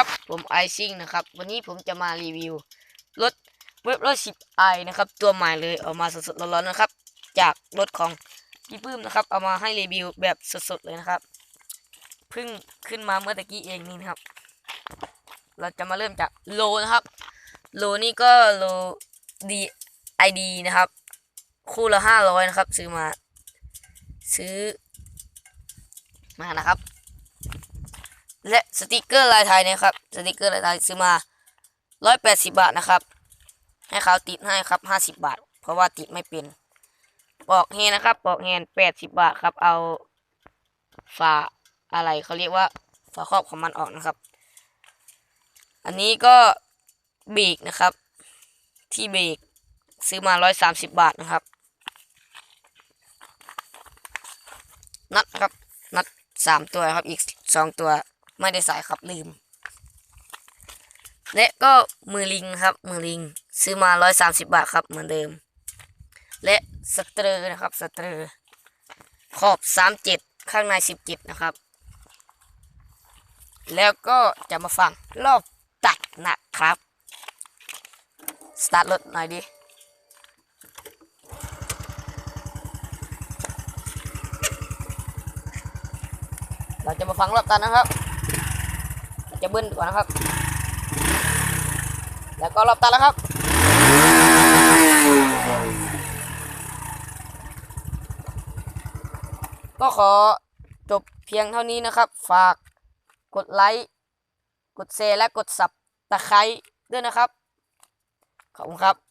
ครับผมไอซิ่งนะครับ วันนี้ผมจะมารีวิวรถเว็บรถสิบไอนะครับ ตัวใหม่เลยเอามาสดๆร้อนๆนะครับ จากรถของพี่ปื้มนะครับ เอามาให้รีวิวแบบสดๆเลยนะครับเพิ่งขึ้นมาเมื่อตะกี้เองนี่นะครับ เราจะมาเริ่มจากโลนะครับ โลนี่ก็โลดีไอดีนะครับ คู่ละห้าร้อยนะครับ ซื้อมา ซื้อมานะครับ และสติกเกอร์ลายไทยเนะครับ สติกเกอร์ลายไทยซื้อมาร้อยแปดสิบาทนะครับ ให้เขาติดให้ครับห้าสิบบาท เพราะว่าติดไม่เป็นปอกแฮนะครับปอกแฮนแปดสิบบาทครับ เอาฝาอะไรเขาเรียกว่าฝาครอบของมันออกนะครับ อันนี้ก็บรกนะครับ ที่บรกซื้อมาร้อยสามสิบบาทนะครับ นัดครับ นัดสามตัวครับอีกสองตัว ไม่ได้ใส่ครับลืม และก็มือลิงครับ มือลิง ซื้อมาร้อยสามสิบาทครับเหมือนเดิม และสเตอร์นะครับสเตอร์ขอบสามจ็ดข้างในสิบจ็ดนะครับ แล้วก็จะมาฟังรอบตัดนะครับ สตาร์ทรถหน่อยดิเราจะมาฟังรอบตัดนะครับ จะเบิ้ลก่อนนะครับ แล้วก็รอบตัดแล้วครับ ก็ขอจบเพียงเท่านี้นะครับ ฝากกดไลค์ กดแชร์และกดสับตะไคร้ด้วยนะครับ ขอบคุณครับ